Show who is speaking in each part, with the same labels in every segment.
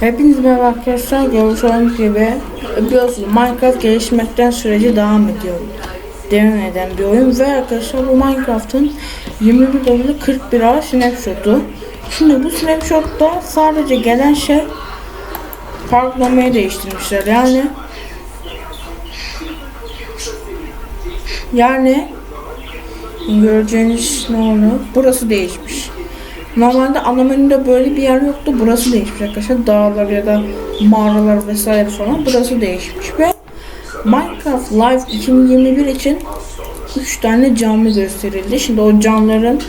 Speaker 1: Hepinize merhaba arkadaşlar. Gördüğünüz gibi biliyorsunuz Minecraft gelişmekten süreci devam ediyor. Devam eden bir oyun ve arkadaşlar bu Minecraft'ın 21 bölümde 41 A snapshot'u. Şimdi bu snapshot'ta sadece gelen şey parklamayı değiştirmişler yani yani göreceğiniz ne oluyor? Burası değişmiş. Normalde ana böyle bir yer yoktu. Burası değişmiş arkadaşlar. Dağlar ya da mağaralar vesaire falan. Burası değişmiş ve Minecraft Live 2021 için 3 tane canlı gösterildi. Şimdi o canlıların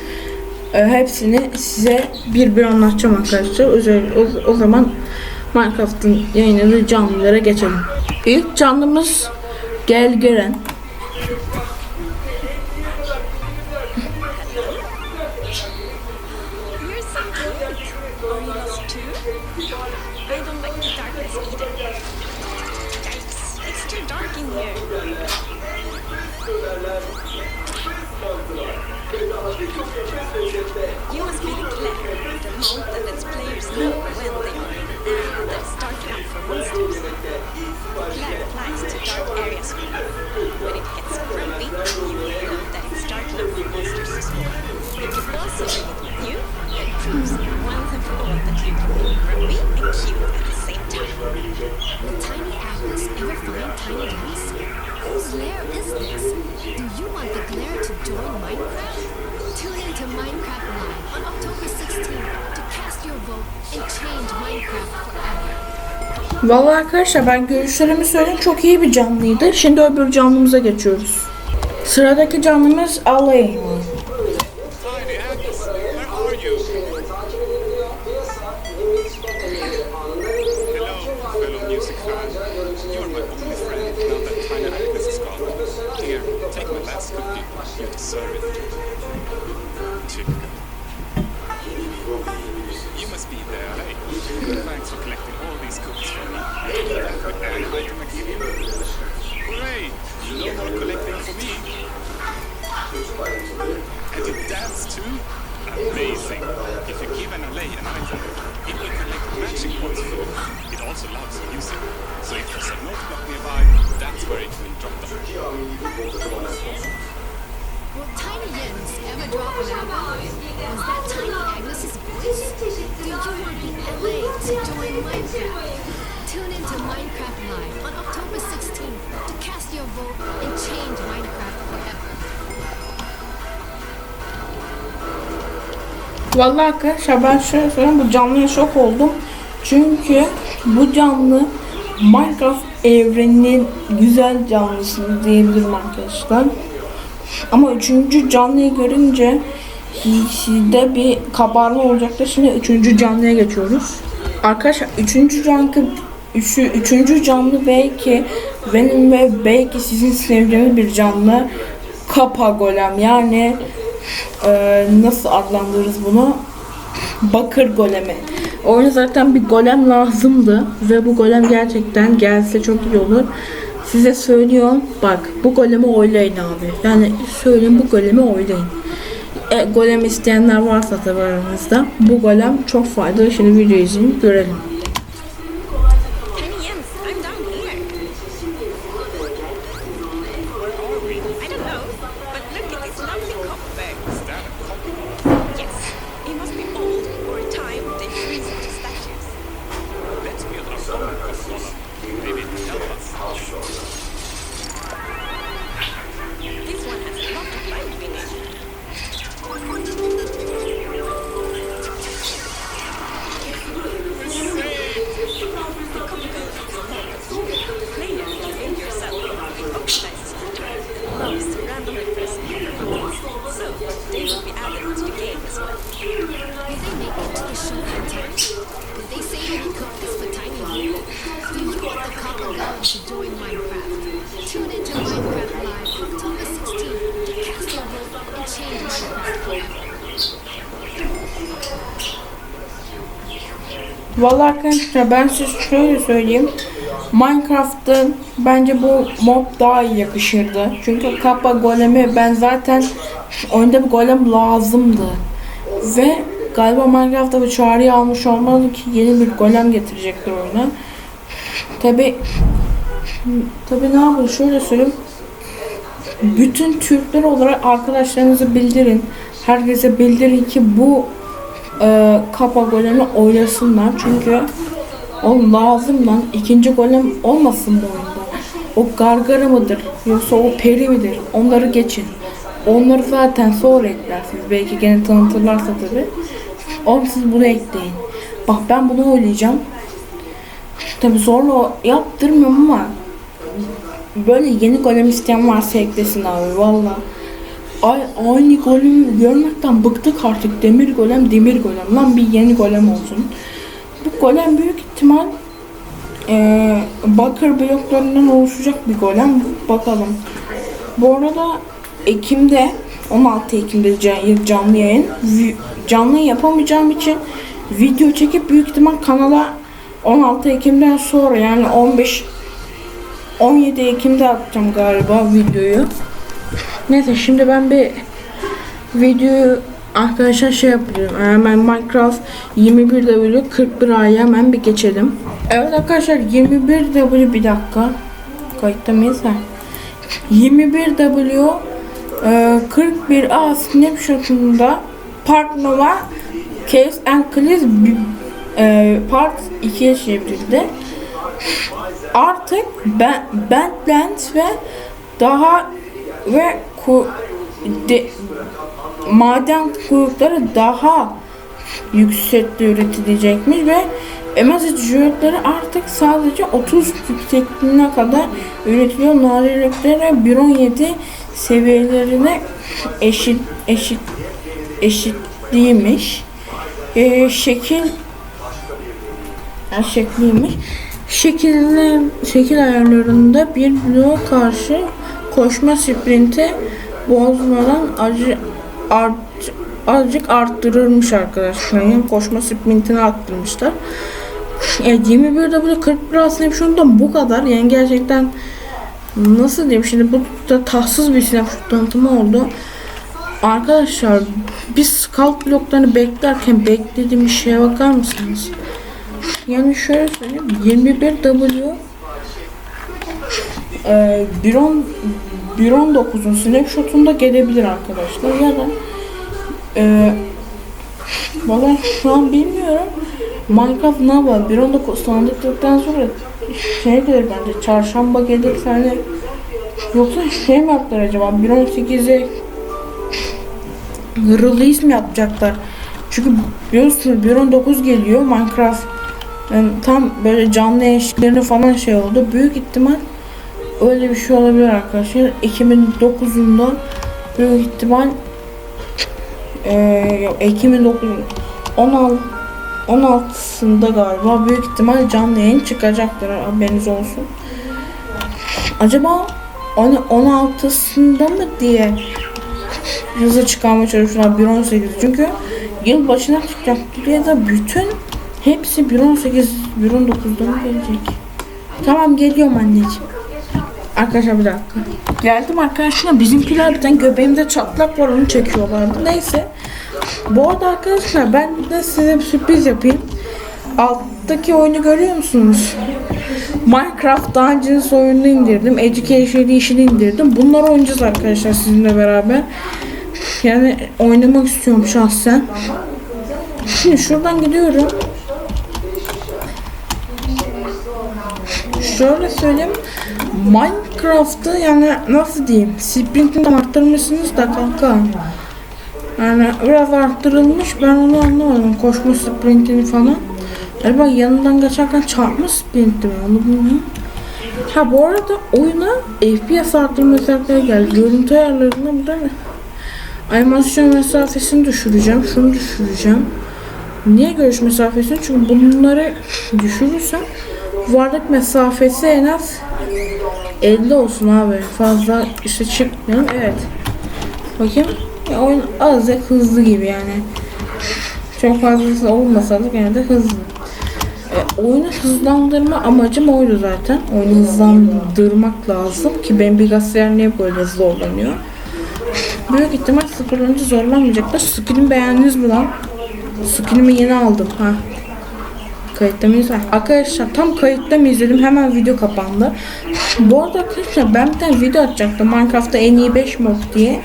Speaker 1: e, hepsini size bir bir anlatacağım arkadaşlar. Özel, o, o zaman Minecraft'ın yayınladığı canlılara geçelim. İlk canlımız Gel Gören.
Speaker 2: Are you lost too? I don't like the darkness either. Yikes, it's too dark in here. You must be the Claire, the mode that lets players know when they are in an area that's dark enough for monsters. Claire flies to dark areas with. When it gets grumpy, you will know that it's dark enough for monsters to spawn. You can also bring it with you. And for all that you can be grumpy and cute at the same time.
Speaker 3: Will Tiny Atlas ever find Tiny Desk? Whose lair is this? Do you want the Glare to join Minecraft? Tune in to Minecraft Live on October 16th to cast your vote and change Minecraft forever.
Speaker 1: Vallahi arkadaşlar ben görüşlerimi söyleyeyim çok iyi bir canlıydı. Şimdi öbür canlımıza geçiyoruz. Sıradaki canlımız Alain.
Speaker 4: Amazing. If you give an allay an item, it will collect magic points for you. It also loves music. So if there's a note block nearby, that's where it will drop them.
Speaker 3: Will Tiny Yens ever drop an album? Was that Tiny Agnes's voice? Do you want the LA to join Minecraft? Tune in to Minecraft Live on October 16th to cast your vote and change Minecraft forever.
Speaker 1: Vallahi arkadaşlar ben şöyle söyleyeyim bu canlıya şok oldum. Çünkü bu canlı Minecraft evreninin güzel canlısı diyebilirim arkadaşlar. Ama üçüncü canlıyı görünce sizde bir kabarma olacaktır. Şimdi üçüncü canlıya geçiyoruz. Arkadaşlar üçüncü canlı üçü, üçüncü canlı belki benim ve belki sizin sevdiğiniz bir canlı Kapa Golem yani e, nasıl adlandırırız bunu? Bakır golemi. Oyuna zaten bir golem lazımdı ve bu golem gerçekten gelse çok iyi olur. Size söylüyorum bak bu golemi oylayın abi. Yani söyleyeyim bu golemi oylayın. E, golem isteyenler varsa tabi aranızda bu golem çok faydalı. Şimdi video izleyin görelim. Vallahi arkadaşlar ben size şöyle söyleyeyim. Minecraft'ın bence bu mod daha iyi yakışırdı. Çünkü Kappa golemi ben zaten oyunda bir golem lazımdı. Ve Galiba Minecraft'ta bu çağrıyı almış olmalı ki yeni bir golem getirecektir oyuna. Tabi tabi ne yapalım şöyle söyleyeyim. Bütün Türkler olarak arkadaşlarınızı bildirin. Herkese bildirin ki bu e, kapa golemi oynasınlar. Çünkü o lazım lan. ikinci golem olmasın bu oyunda. O gargara mıdır? Yoksa o peri midir? Onları geçin. Onları zaten sonra eklersiniz. Belki gene tanıtırlarsa tabi. Oğlum siz bunu ekleyin. Bak ben bunu oynayacağım. Tabi zorla yaptırmıyorum ama böyle yeni golem isteyen varsa eklesin abi valla. Ay, aynı golem görmekten bıktık artık. Demir golem, demir golem. Lan bir yeni golem olsun. Bu golem büyük ihtimal eee bakır bloklarından oluşacak bir golem. Bakalım. Bu arada Ekim'de 16 Ekim'de ca- canlı yayın. Canlı yapamayacağım için video çekip büyük ihtimal kanala 16 Ekim'den sonra yani 15 17 Ekim'de atacağım galiba videoyu. Neyse şimdi ben bir videoyu arkadaşlar şey yapıyorum. Hemen Minecraft 21W 41 A'ya hemen bir geçelim. Evet arkadaşlar 21W bir dakika. Kayıtta mıyız ha? 21W e, 41A snapshot'unda Part Nova Case and Clears e, Part 2'ye çevrildi. Artık ben, Bandlands ve daha ve ku, de, maden kuyrukları daha yüksekte üretilecekmiş ve MSC jüretleri artık sadece 30 yüksekliğine kadar üretiliyor. Nadirlikleri 1.17 seviyelerine eşit eşit eşitliymiş. Ee, şekil yani şekliymiş. Şekiller, şekil ayarlarında bir bloğa karşı koşma sprinti bozmadan acı, art, azıcık arttırılmış arkadaşlar. Yani koşma sprintini arttırmışlar. 21'de böyle 41 aslında şundan bu kadar. Yani gerçekten nasıl diyeyim şimdi bu da tatsız bir snapshot tanıtımı oldu. Arkadaşlar biz scout bloklarını beklerken beklediğimiz şeye bakar mısınız? Yani şöyle söyleyeyim 21W e, 1.10 1.19'un snapshot'unda gelebilir arkadaşlar. Ya da e, valla şu an bilmiyorum. Minecraft ne var? 1.19 tanıdıktan sonra şey gelir bence. Çarşamba gelir hani yoksa şey mi yaptılar acaba? 1.18'e release mi yapacaklar? Çünkü biliyorsunuz 1.19 geliyor Minecraft. Yani tam böyle canlı eşliklerini falan şey oldu. Büyük ihtimal öyle bir şey olabilir arkadaşlar. 2009'unda büyük ihtimal eee yok 2009 16 16'sında galiba büyük ihtimal canlı yayın çıkacaktır haberiniz olsun. Acaba onu 16'sında mı diye hızlı çıkarmaya çalışıyorlar 1.18 çünkü yıl başına çıkacaktır ya da bütün hepsi 1.18 1.19'dan mı gelecek? Tamam geliyorum anneciğim. Arkadaşlar bir dakika. Geldim arkadaşlar bizimkiler bir göbeğimde çatlak var onu çekiyorlardı. Neyse. Bu arada arkadaşlar ben de size bir sürpriz yapayım. Alttaki oyunu görüyor musunuz? Minecraft Dungeons oyununu indirdim. Education Edition'ı indirdim. Bunları oynayacağız arkadaşlar sizinle beraber. Yani oynamak istiyorum şahsen. Şimdi şuradan gidiyorum. Şöyle söyleyeyim. Minecraft'ı yani nasıl diyeyim? Sprint'ini arttırmışsınız da kanka. Yani biraz arttırılmış. Ben onu anlamadım. Koşma sprintini falan. Galiba yanından geçerken çarpma sprinti mi? Onu bilmiyorum. Ha bu arada oyuna FPS arttırma özellikleri geldi. Görüntü ayarlarında burada mı? Animasyon mesafesini düşüreceğim. Şunu düşüreceğim. Niye görüş mesafesini? Çünkü bunları düşürürsem varlık mesafesi en az 50 olsun abi. Fazla işte çıkmıyor. Evet. Bakayım. Ya oyun azıcık hızlı gibi yani. Çok fazlası olmasa da gene de hızlı. E, oyunu hızlandırma amacım oydu zaten. Oyunu hızlandırmak lazım ki benim bilgisayar niye böyle zorlanıyor. Büyük ihtimal sıfırlanınca zorlanmayacaklar. Screen beğendiniz mi lan? Skinimi yeni aldım. Ha. Kayıtta mıyız? Arkadaşlar tam kayıtta mı izledim? Hemen video kapandı. Bu arada arkadaşlar ben bir tane video atacaktım. Minecraft'ta en iyi 5 mod diye.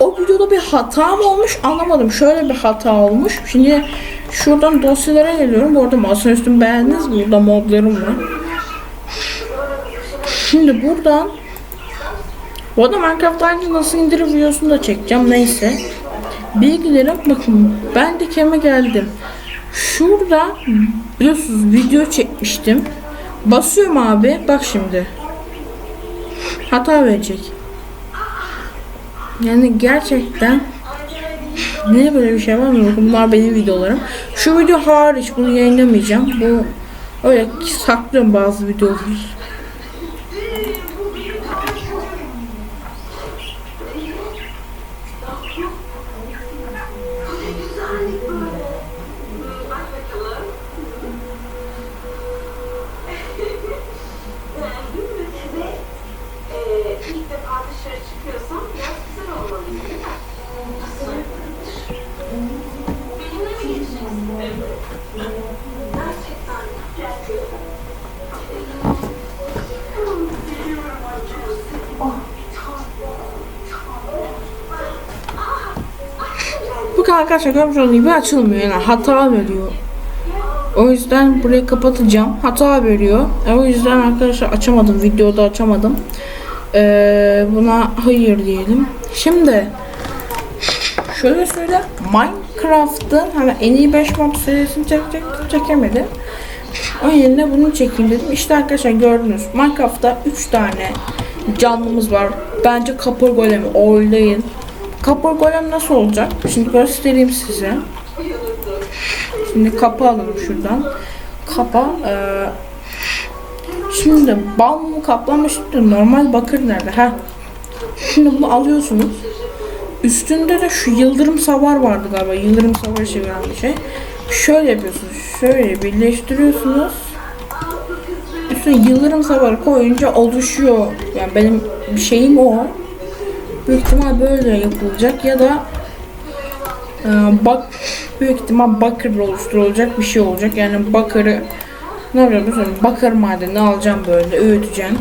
Speaker 1: O videoda bir hata mı olmuş anlamadım. Şöyle bir hata olmuş. Şimdi şuradan dosyalara geliyorum. Bu arada masaüstümü beğendiniz mi? Burada modlarım var. Şimdi buradan bu arada Minecraft Dungeon nasıl indirir videosunu da çekeceğim. Neyse. Bilgilerim bakın ben dikeme geldim. Şurada biliyorsunuz video çekmiştim. Basıyorum abi. Bak şimdi. Hata verecek. Yani gerçekten Niye böyle bir şey var mı? Bunlar benim videolarım. Şu video hariç bunu yayınlamayacağım. Bu öyle saklıyorum bazı videoları. Kadar arkadaşlar görmüş olduğunuz gibi açılmıyor yani hata veriyor. O yüzden burayı kapatacağım. Hata veriyor. E, o yüzden arkadaşlar açamadım. Videoda açamadım. Ee, buna hayır diyelim. Şimdi şöyle söyle Minecraft'ın hani en iyi 5 mod serisini çekecek çekemedim. O yerine bunu çekeyim dedim. İşte arkadaşlar gördünüz. Minecraft'ta 3 tane canlımız var. Bence kapır golemi oylayın. Kapır golem nasıl olacak? Şimdi göstereyim size. Şimdi kapı alalım şuradan. Kapa. eee, şimdi bal mı kaplamıştı? Normal bakır nerede? Ha. Şimdi bunu alıyorsunuz. Üstünde de şu yıldırım savar vardı galiba. Yıldırım savarı çeviren bir şey. Şöyle yapıyorsunuz. Şöyle birleştiriyorsunuz. Üstüne yıldırım savarı koyunca oluşuyor. Yani benim bir şeyim o. Büyük ihtimal böyle yapılacak ya da e, bak büyük ihtimal bakırla oluşturulacak bir şey olacak. Yani bakırı ne yapacağım? Bakır madeni alacağım böyle öğüteceğim.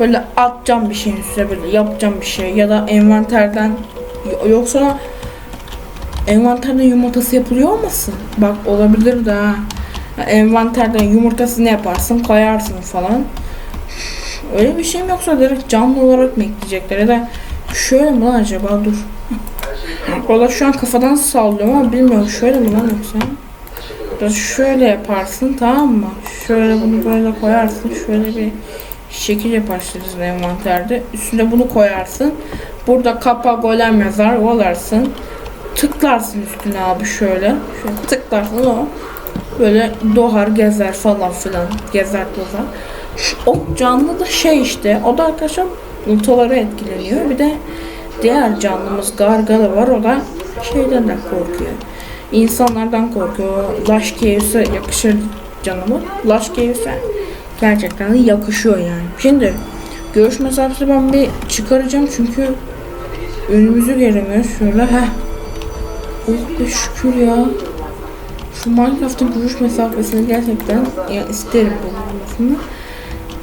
Speaker 1: Böyle atacağım bir şeyin üstüne böyle yapacağım bir şey ya da envanterden yoksa envanterden yumurtası yapılıyor olmasın? Bak olabilir de ha. Ya Envanterden yumurtasını yaparsın koyarsın falan. Öyle bir şey mi yoksa direkt canlı olarak mı ekleyecekler ya da şöyle mi lan acaba dur. Valla şu an kafadan sallıyorum ama bilmiyorum şöyle mi lan yoksa. Biraz şöyle yaparsın tamam mı? Şöyle bunu böyle koyarsın. Şöyle bir şekil yaparsın envanterde. Üstüne bunu koyarsın. Burada kapa golem yazar. Olarsın. Tıklarsın üstüne abi şöyle. Şöyle tıklarsın o. Böyle doğar gezer falan filan. Gezer tozar. O canlı da şey işte. O da arkadaşlar ultalara etkileniyor. Bir de diğer canlımız gargalı var. O da şeyden de korkuyor. İnsanlardan korkuyor. Lash Cave'se yakışır canımı. Lash Cave'se gerçekten de yakışıyor yani. Şimdi görüş mesafesi ben bir çıkaracağım çünkü önümüzü göremiyoruz. Şöyle heh. Oh be şükür ya. Şu Minecraft'ın görüş mesafesini gerçekten ya isterim bulunmasını.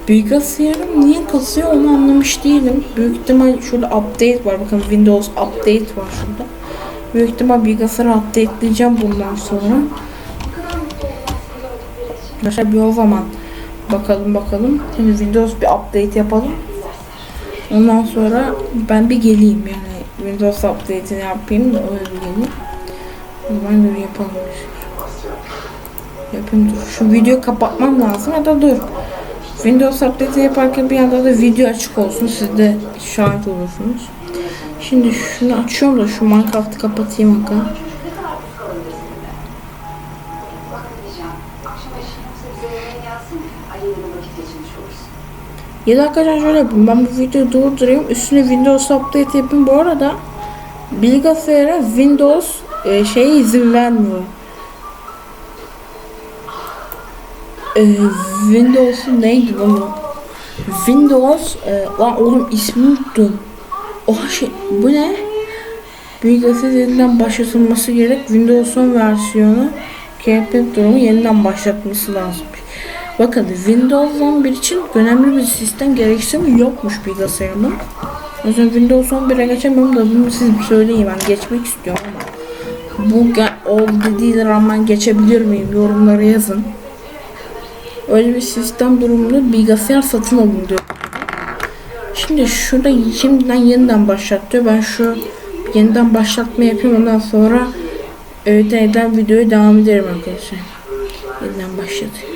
Speaker 1: Bilgisayarım niye kasıyor onu anlamış değilim. Büyük ihtimal şurada update var. Bakın Windows update var şurada. Büyük ihtimal bilgisayarı updateleyeceğim bundan sonra. Arkadaşlar bir o zaman bakalım bakalım. Şimdi Windows bir update yapalım. Ondan sonra ben bir geleyim yani Windows update'ini yapayım da öyle bir geleyim. Ben de bir yapalım. Yapayım dur. Şu videoyu kapatmam lazım ya da dur. Windows update yaparken bir yanda da video açık olsun. Siz de şahit olursunuz. Şimdi şunu açıyorum da şu Minecraft'ı kapatayım bakalım. Ya da şöyle yapayım. Ben bu videoyu durdurayım. Üstüne Windows update yapayım. Bu arada bilgisayara Windows e, şeye izin vermiyor. E, Windows'un neydi o? Windows e, lan oğlum ismini unuttum. Oha şey bu ne? bilgisayar yeniden başlatılması gerek. Windows 10 versiyonu KP durumu yeniden başlatması lazım. Bakın Windows 11 için önemli bir sistem gereksinimi yokmuş bilgisayarımın. O yüzden Windows 11'e geçemiyorum da bunu siz söyleyin ben geçmek istiyorum ama bu o dediği rağmen geçebilir miyim yorumlara yazın. Öyle bir sistem durumunda bilgisayar satın alın diyor. Şimdi şurada şimdiden yeniden başlat diyor. Ben şu yeniden başlatma yapayım ondan sonra neden videoya devam ederim arkadaşlar. Yeniden başladı.